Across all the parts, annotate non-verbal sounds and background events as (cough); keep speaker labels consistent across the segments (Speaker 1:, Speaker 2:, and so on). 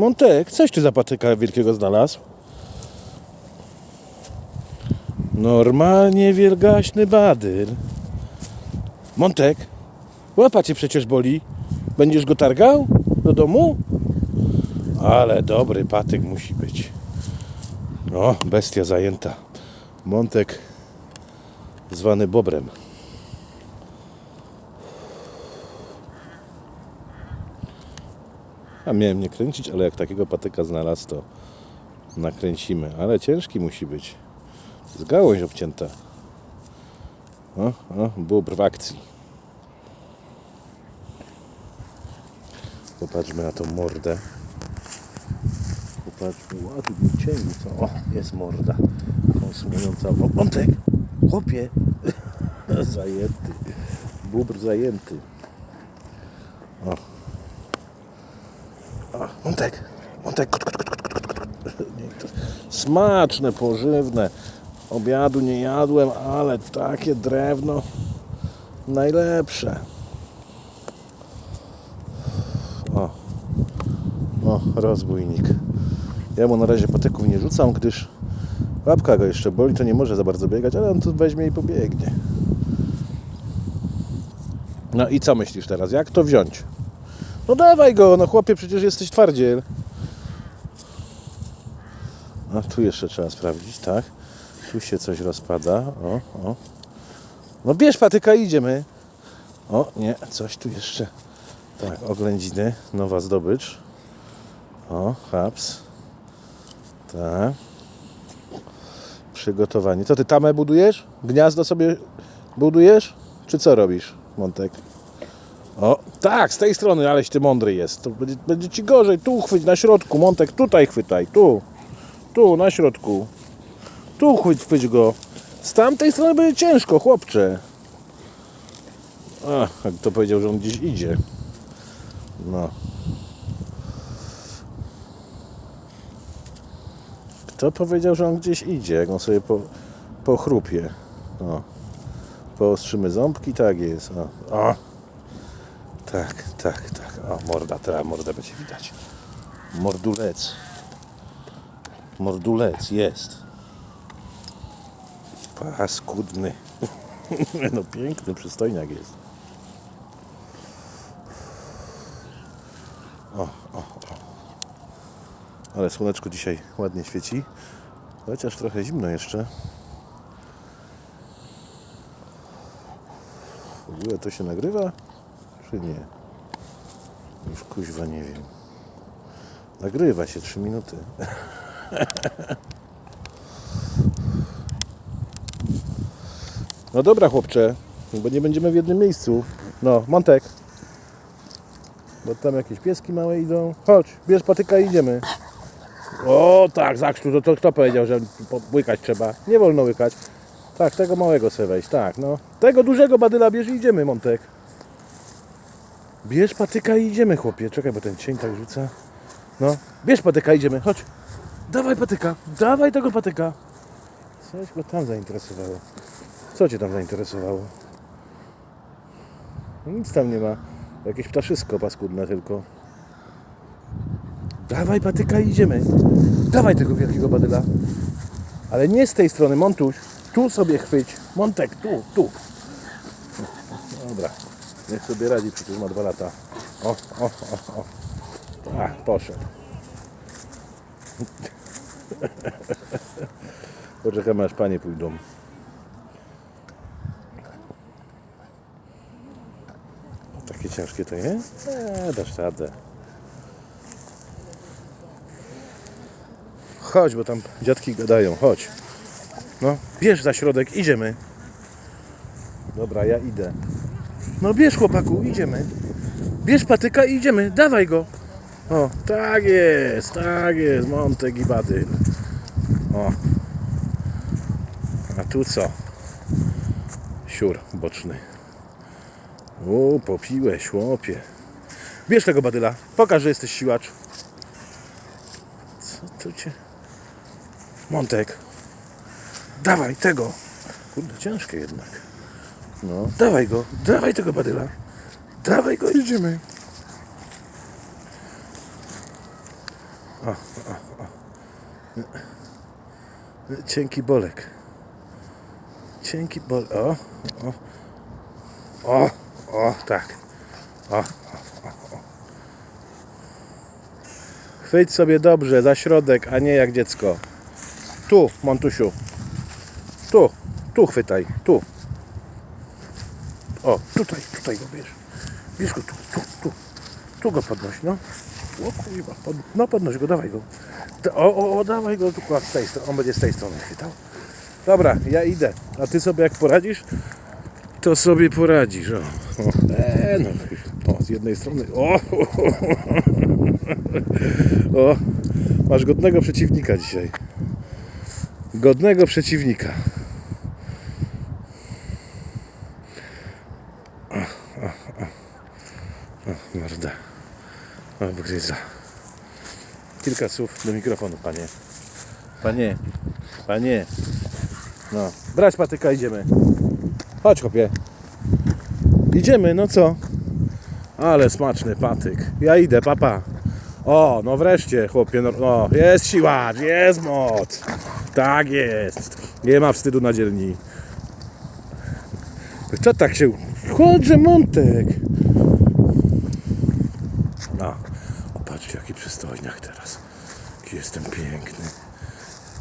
Speaker 1: Montek, coś ty za patyka wielkiego znalazł? Normalnie wielgaśny badyl. Montek, łapa cię przecież boli. Będziesz go targał do domu? Ale dobry patyk musi być. O, bestia zajęta. Montek zwany Bobrem. A miałem nie kręcić, ale jak takiego patyka znalazł, to nakręcimy. Ale ciężki musi być. Z gałąź obcięta. O, o, bóbr w akcji. Popatrzmy na tą mordę. Popatrzmy, ładnie ciemno, co? O, jest morda. Konsumująca. O, Montek! Chłopie! (laughs) zajęty. Bóbr zajęty. O. Nie, to Smaczne, pożywne. Obiadu nie jadłem, ale takie drewno najlepsze. O, o, rozbójnik. Ja mu na razie patyków nie rzucam, gdyż łapka go jeszcze boli, to nie może za bardzo biegać, ale on tu weźmie i pobiegnie. No i co myślisz teraz? Jak to wziąć? No dawaj go, no chłopie, przecież jesteś twardziel. A tu jeszcze trzeba sprawdzić, tak? Tu się coś rozpada. O, o. No bierz patyka idziemy. O, nie, coś tu jeszcze. Tak, oględziny, nowa zdobycz. O, haps. Tak. Przygotowanie. Co ty tamę budujesz? Gniazdo sobie budujesz? Czy co robisz, Montek? O, tak, z tej strony, aleś ty mądry jest. To będzie, będzie ci gorzej. Tu chwyć na środku, Montek, tutaj chwytaj, tu. Tu, na środku. Tu chwyć, chwyć go. Z tamtej strony będzie ciężko, chłopcze. A, jak to powiedział, że on gdzieś idzie. No. Kto powiedział, że on gdzieś idzie, jak on sobie po, pochrupie? No. Poostrzymy ząbki, tak jest. O. o. Tak, tak, tak. O, morda, teraz mordę będzie widać. Mordulec. Mordulec, jest. Paskudny. (laughs) No piękny, przystojniak jest. O, o, o. Ale słoneczko dzisiaj ładnie świeci. Chociaż trochę zimno jeszcze. W ogóle to się nagrywa? Czy nie? Już kuźwa nie wiem. Nagrywa się 3 minuty. No dobra chłopcze, bo nie będziemy w jednym miejscu. No, Montek. Bo tam jakieś pieski małe idą. Chodź, bierz patyka i idziemy. O tak, zakrztu, to, to kto powiedział, że łykać trzeba? Nie wolno łykać. Tak, tego małego sobie weź, tak, no. Tego dużego badyla bierz i idziemy, Montek. Bierz patyka i idziemy, chłopie. Czekaj, bo ten cień tak rzuca. No, bierz patyka, idziemy, chodź. Dawaj patyka, dawaj tego patyka. Coś go tam zainteresowało. Co Cię tam zainteresowało? No Nic tam nie ma. Jakieś ptaszysko paskudne tylko. Dawaj patyka i idziemy. Dawaj tego wielkiego badyla. Ale nie z tej strony, Montuś. Tu sobie chwyć. Montek, tu, tu. Dobra. Niech sobie radzi, przecież ma dwa lata. O, o, o, o. Ach, poszedł. (laughs) Poczekamy aż panie pójdą. Takie ciężkie to jest? Eee, dasz radę. Chodź, bo tam dziadki gadają. Chodź. No, bierz za środek, idziemy. Dobra, ja idę. No bierz chłopaku, idziemy. Bierz patyka i idziemy. Dawaj go. O, tak jest, tak jest. Montek i Badyl. O. A tu co? Siur boczny. O, popiłeś, chłopie. Bierz tego badyla. Pokaż, że jesteś siłacz. Co tu cię... Montek. Dawaj tego. Kurde, ciężkie jednak. No, dawaj go. Dawaj tego badyla. Dawaj go, idziemy. O, o, o. Cienki bolek. Cienki bolek. O, o. O, o, tak. O, o, o, o. Chwyć sobie dobrze za środek, a nie jak dziecko. Tu, Montusiu. Tu, tu chwytaj, tu. O, tutaj, tutaj go bierz. Bierz go tu, tu, tu. Tu go podnoś, no. O kurwa, pod, no podnoś go, dawaj go. O, o, o dawaj go tu z tej strony, on będzie z tej strony chwytał. Dobra, ja idę. A ty sobie jak poradzisz, to sobie poradzisz. O, o. E, no, o z jednej strony. O, (laughs) o, masz godnego przeciwnika dzisiaj. Godnego przeciwnika. O, morda. O, gryza. Kilka słów do mikrofonu, panie. Panie, panie. No, brać patyka, idziemy. Chodź, chłopie. Idziemy, no co? Ale smaczny patyk. Ja idę, papa. O, no wreszcie, chłopie. No, no, jest siła, jest moc. Tak jest. Nie ma wstydu na dzielni. Co tak się... Chodźże, Montek. No, o, patrzcie, jaki przystojniak teraz. Jaki jestem piękny.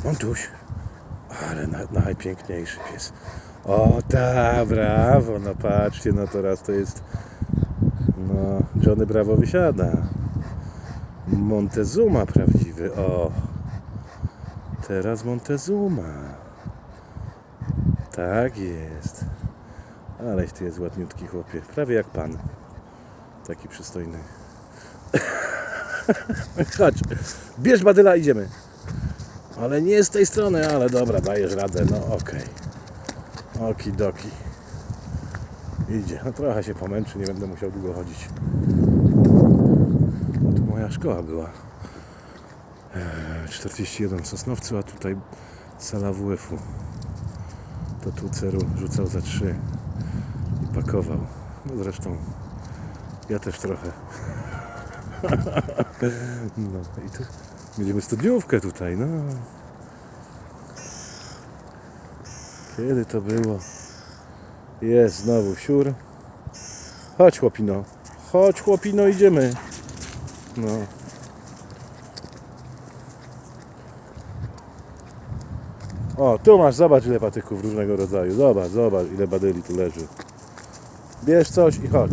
Speaker 1: Montuś. Ale na, najpiękniejszy pies. O, ta, brawo. No patrzcie, no teraz to jest... No, Johnny Bravo wysiada. Montezuma prawdziwy, o. Teraz Montezuma. Tak jest. Aleś ty jest ładniutki chłopie. Prawie jak pan. Taki przystojny. (laughs) Chodź. Bierz badyla, idziemy. Ale nie z tej strony, ale dobra, dajesz radę. No okej. Okidoki. Idzie. No trochę się pomęczy, nie będę musiał długo chodzić. No tu moja szkoła była. Eee, 41 w Sosnowcu, a tutaj sala WF-u. To tu Ceru rzucał za 3 i pakował. No zresztą ja też trochę. (laughs) No i tu mieliśmy studniówkę tutaj, no. Kiedy to było? Jest znowu siur. Chodź chłopino. Chodź chłopino, idziemy. No. O, tu masz, zobacz ile patyków różnego rodzaju. Zobacz, zobacz ile badyli tu leży. Bierz coś i chodź.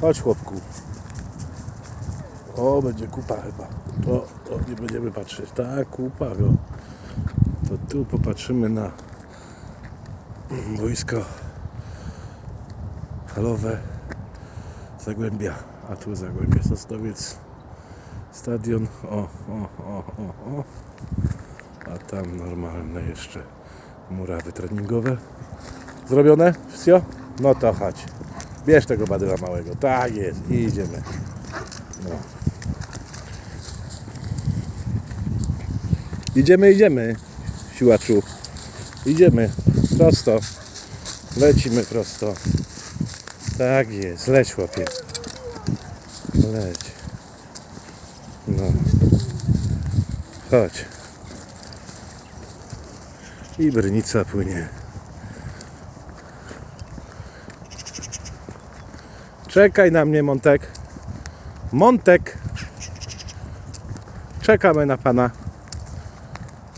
Speaker 1: Chodź chłopku. O, będzie kupa chyba. To, to nie będziemy patrzeć. Tak, kupa go. To tu popatrzymy na wojsko halowe Zagłębia. A tu Zagłębia Sosnowiec. Stadion. O, o, o, o, o. A tam normalne jeszcze murawy treningowe. Zrobione? Wszystko? No to chodź. Bierz tego badyla małego. Tak jest. I idziemy. No. Idziemy, idziemy. Siłaczu. Idziemy. Prosto. Lecimy prosto. Tak jest. Leć chłopie. Leć. No. Chodź. I brnica płynie. Czekaj na mnie, Montek. Montek. Czekamy na pana.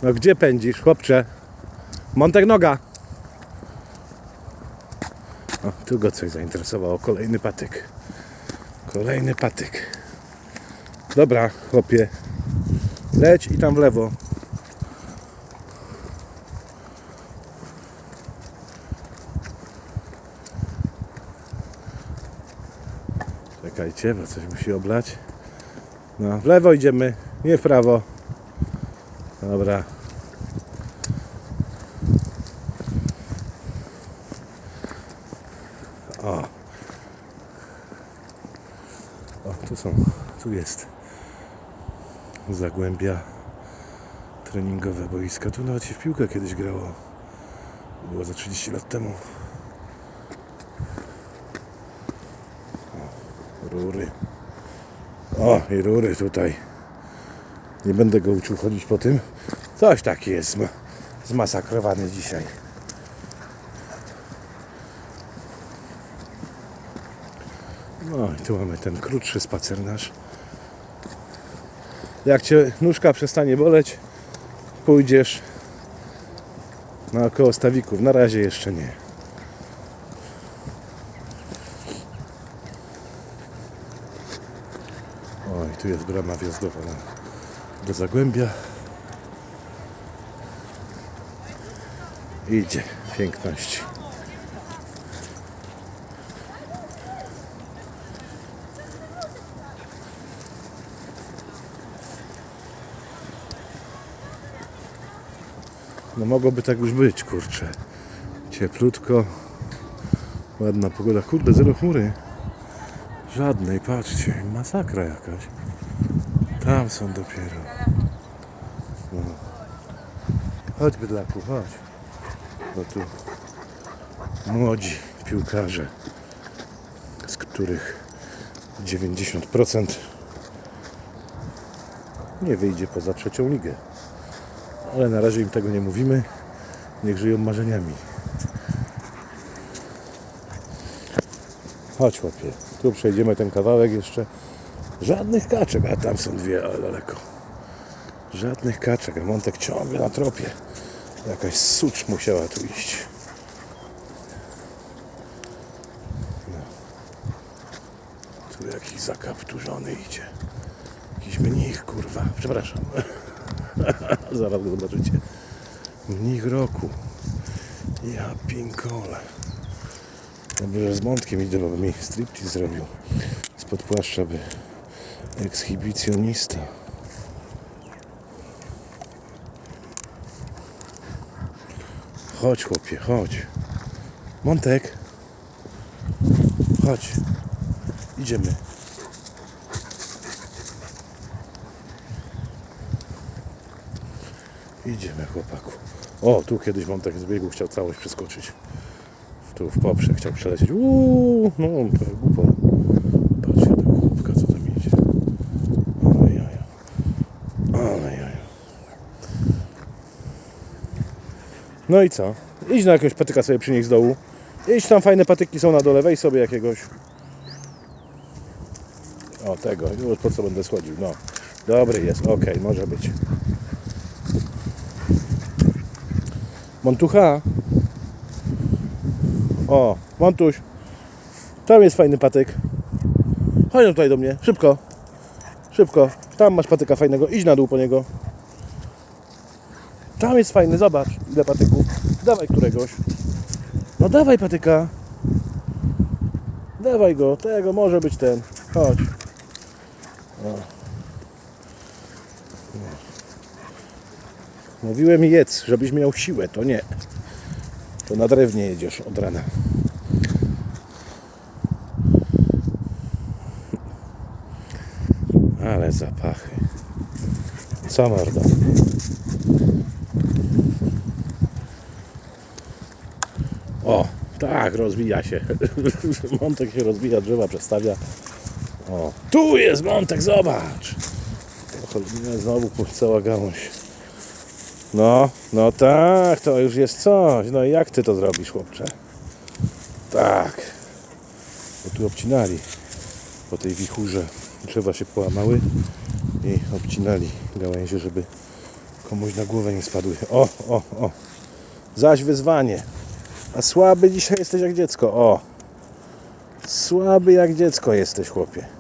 Speaker 1: No gdzie pędzisz, chłopcze? Montek noga. O, tu go coś zainteresowało. Kolejny patyk. Kolejny patyk. Dobra, chłopie. Leć i tam w lewo. Czekajcie, bo coś musi oblać. No, w lewo idziemy, nie w prawo. Dobra. O. O, tu są, tu jest Zagłębia treningowe boiska. Tu nawet się w piłkę kiedyś grało. Było za 30 lat temu. Rury. O, i rury tutaj. Nie będę go uczył chodzić po tym. Coś taki jest zma- zmasakrowany dzisiaj. No i tu mamy ten krótszy spacer nasz. Jak cię nóżka przestanie boleć, pójdziesz naokoło stawików. Na razie jeszcze nie. Oj, tu jest brama wjazdowa do Zagłębia. Idzie piękności. No mogłoby tak już być, kurczę. Cieplutko. Ładna pogoda. Kurde, zero chmury. Żadnej, patrzcie. Masakra jakaś. Tam są dopiero. No. Chodź bydlaku, chodź. Bo tu młodzi piłkarze, z których 90% nie wyjdzie poza trzecią ligę. Ale na razie im tego nie mówimy. Niech żyją marzeniami. Chodź chłopie. Tu przejdziemy ten kawałek jeszcze. Żadnych kaczek, a tam są dwie, ale daleko. Żadnych kaczek, a Montek ciągle na tropie. Jakaś sucz musiała tu iść. No. Tu jakiś zakapturzony idzie. Jakiś mnich, kurwa. Przepraszam. (laughs) Zaraz go zobaczycie. Mnich roku. Ja pinkole. Dobrze, że z Montkiem idę, bo mi striptease zrobił. Spod płaszcza by ekshibicjonista. Chodź chłopie, chodź. Montek. Chodź. Idziemy. Idziemy chłopaku. O, tu kiedyś Montek z biegu chciał całość przeskoczyć. Tu w poprzek chciał przelecieć. Uuu, no to głupon. Patrzcie do głupka, co tam idzie. Ale jaja. Ale jaja. No i co? Idź na jakiegoś patyka sobie przynieść z dołu. Idź tam fajne patyki są na dole, weź sobie jakiegoś. O tego, już po co będę schodził. No. Dobry jest, okej, może być. Montucha. O, Montuś. Tam jest fajny patyk. Chodź tutaj do mnie, szybko. Szybko. Tam masz patyka fajnego, idź na dół po niego. Tam jest fajny, zobacz ile patyków. Dawaj któregoś. No dawaj patyka. Dawaj go, tego może być ten. Chodź. O. Mówiłem jedz, żebyś miał siłę, to nie. To na drewnie jedziesz od rana. Ale zapachy. Co mordo? O, tak, rozwija się. (laughs) Montek się rozwija, drzewa przestawia. O, tu jest Montek, zobacz. Znowu cała gałąź. No, no tak, to już jest coś. No i jak ty to zrobisz, chłopcze? Tak. Bo tu obcinali po tej wichurze. Drzewa się połamały i obcinali gałęzie, żeby komuś na głowę nie spadły. O, o, o. Zaś wyzwanie. A słaby dzisiaj jesteś jak dziecko. O. Słaby jak dziecko jesteś, chłopie.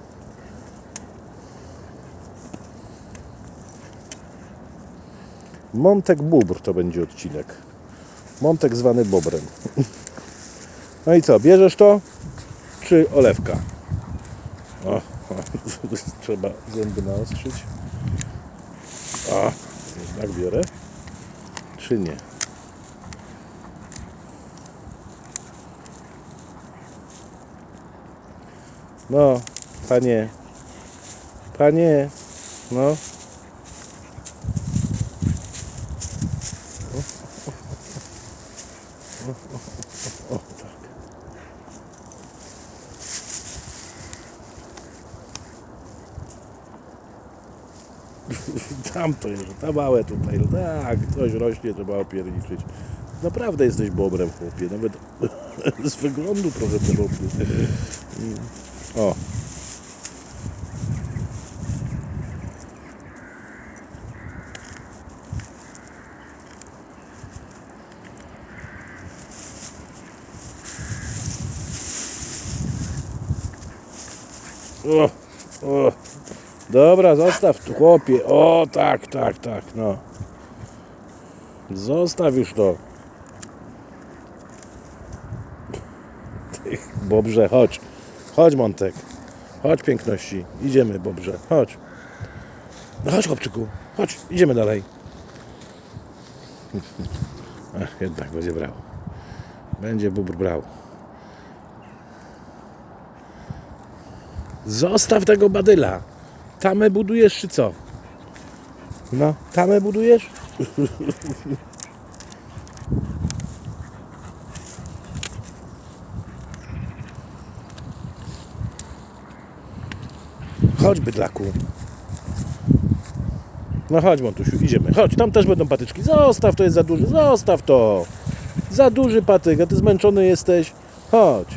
Speaker 1: Montek Bóbr to będzie odcinek. Montek zwany Bobrem. (laughs) No i co, bierzesz to? Czy olewka? O, o, (laughs) trzeba zęby naostrzyć. O, jednak biorę. Czy nie? No, panie. Panie. No. o, o, tak. Tam to jest, ta małe tutaj, no tak, coś rośnie, trzeba opierniczyć. Naprawdę jesteś bobrem, chłopie, nawet (laughs) z wyglądu trochę podobny. O, O, o. Dobra, zostaw tu chłopie. O, tak, tak, tak, no. Zostaw już to. Ty, Bobrze, chodź. Chodź, Montek. Chodź, piękności. Idziemy, Bobrze. Chodź. No chodź, chłopczyku. Chodź, idziemy dalej. Ach, jednak będzie brał. Będzie bóbr brał. Zostaw tego badyla. Tamę budujesz czy co? No, tamę budujesz? Chodź, bydlaku. No chodź, Montusiu, idziemy. Chodź, tam też będą patyczki. Zostaw, to jest za duży. Zostaw to. Za duży patyk, a ty zmęczony jesteś. Chodź.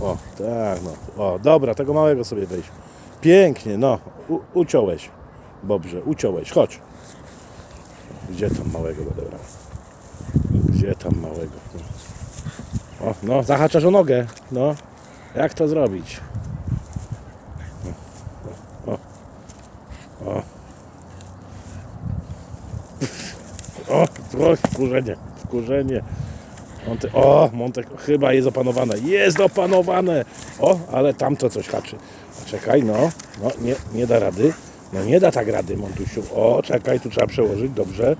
Speaker 1: O, tak, no. O, dobra, tego małego sobie weź. Pięknie, no. U, uciąłeś. Dobrze, uciąłeś. Chodź. Gdzie tam małego będę brał? Gdzie tam małego? O, no, zahaczasz o nogę. No. Jak to zrobić? O. O. O. O, wkurzenie, wkurzenie. Monte, o, Montek chyba jest opanowane. Jest opanowane! O, ale tamto coś haczy. Czekaj, no, no nie, nie da rady. No nie da tak rady, Montusiu. O, czekaj, tu trzeba przełożyć, dobrze.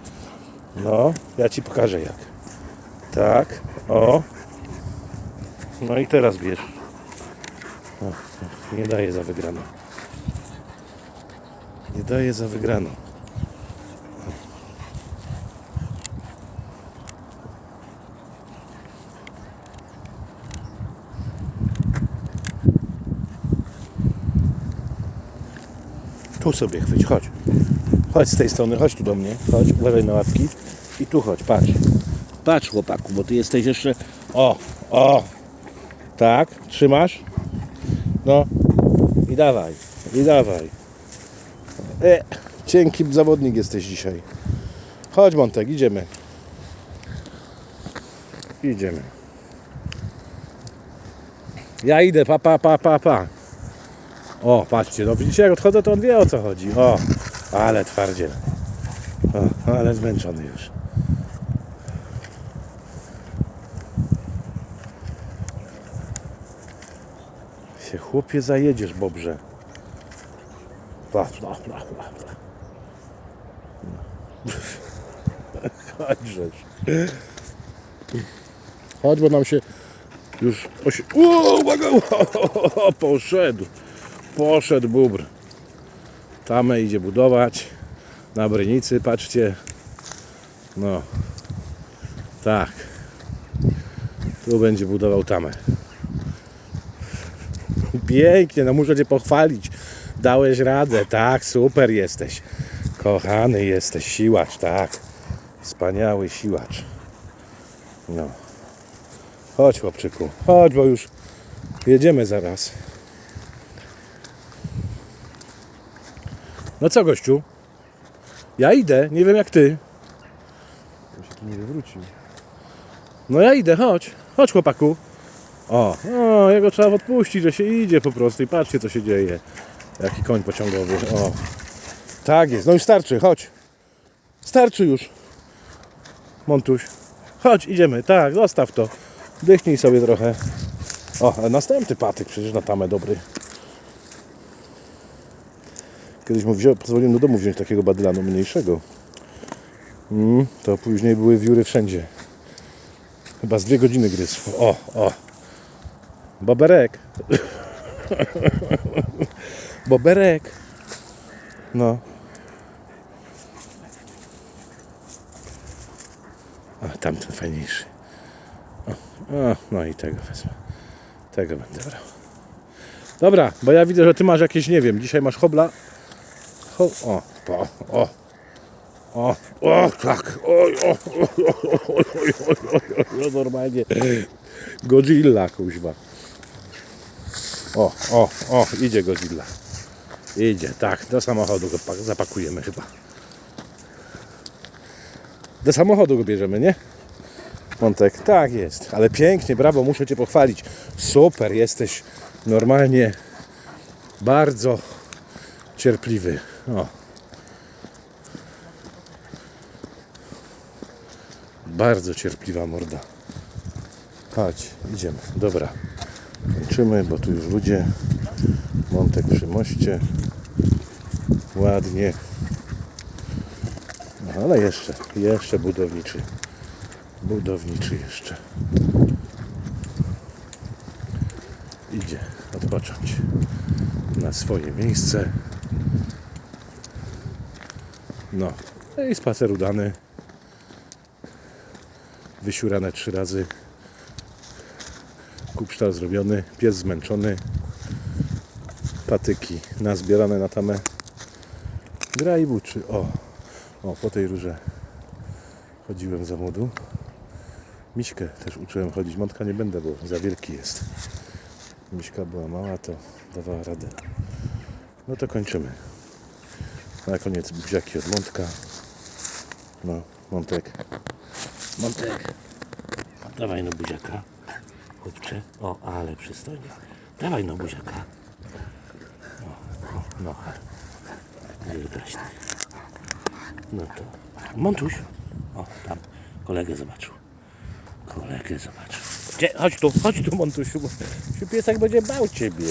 Speaker 1: No, ja ci pokażę jak. Tak, o. No i teraz bierz. O, nie daje za wygraną. Nie daje za wygraną. Sobie chwyć, chodź. Chodź z tej strony, chodź tu do mnie. Chodź, uważaj na łapki. I tu chodź, patrz. Patrz chłopaku, bo ty jesteś jeszcze... O, o. Tak, trzymasz. No. I dawaj, i dawaj. E, cienki zawodnik jesteś dzisiaj. Chodź Montek, idziemy. Idziemy. Ja idę, pa, pa, pa, pa, pa. O, patrzcie, no widzicie jak odchodzę, to on wie o co chodzi. O, ale twardziel. O, ale zmęczony już. Się chłopie zajedziesz, Bobrze. Patrz, no, no, no. Chodźżeż. Chodź, bo nam się już... Osi... O, uwaga! (laughs) Poszedł. Poszedł bubr. Tamę idzie budować. Na Brynicy, patrzcie. No. Tak. Tu będzie budował tamę. Pięknie, no muszę Cię pochwalić. Dałeś radę, tak, super jesteś. Kochany jesteś, siłacz, tak. Wspaniały siłacz. No. Chodź chłopczyku, chodź, bo już jedziemy zaraz. No co gościu? Ja idę, nie wiem jak ty.
Speaker 2: On się tu nie wywrócił.
Speaker 1: No ja idę, chodź. Chodź chłopaku. O, o, jego trzeba odpuścić, że się idzie po prostu i patrzcie co się dzieje. Jaki koń pociągowy. O. Tak jest, no już starczy, chodź. Starczy już. Montuś. Chodź, idziemy. Tak, zostaw to. Dychnij sobie trochę. O, następny patyk przecież na tamę dobry. Kiedyś mu wziął, pozwoliłem do domu wziąć takiego badylanu mniejszego. Mm, to później były wióry wszędzie. Chyba z dwie godziny gryzł. O, o. Boberek. (laughs) Boberek. No. A, tamten fajniejszy. O, no i tego wezmę. Tego będę brał. Dobra, bo ja widzę, że ty masz jakieś, nie wiem, dzisiaj masz hobla. Ho, o, o, o. O, o, tak. Oj, o, oj, oj, oj, oj, oj, no normalnie. Godzilla, kuźwa. O, o, o, idzie Godzilla. Idzie, tak, do samochodu go pa- zapakujemy chyba. Do samochodu go bierzemy, nie? Montek, tak jest, ale pięknie, brawo, muszę Cię pochwalić. Super, jesteś normalnie bardzo cierpliwy. O. Bardzo cierpliwa morda. Chodź, idziemy. Dobra. Kończymy, bo tu już ludzie. Montek przy moście. Ładnie. No, ale jeszcze, jeszcze budowniczy. Budowniczy jeszcze. Idzie odpocząć na swoje miejsce. No, no i spacer udany. Wysiurane trzy razy. Kupsztal zrobiony, pies zmęczony. Patyki nazbierane na tamę. Gra i buczy. O, o, po tej rurze chodziłem za młodu. Miśkę też uczyłem chodzić. Montka nie będę, bo za wielki jest. Miśka była mała, to dawała radę. No to kończymy. Na koniec buziaki od Montka. No, Montek. Montek. Dawaj no buziaka. Chłopcze. O, ale przystojnie. Dawaj no buziaka. O, o, no. Wielgaśny. No to. Montuś. O, tam. Kolegę zobaczył. Kolegę zobaczył. Gdzie? Chodź tu, chodź tu Montusiu, bo się piesek będzie bał ciebie.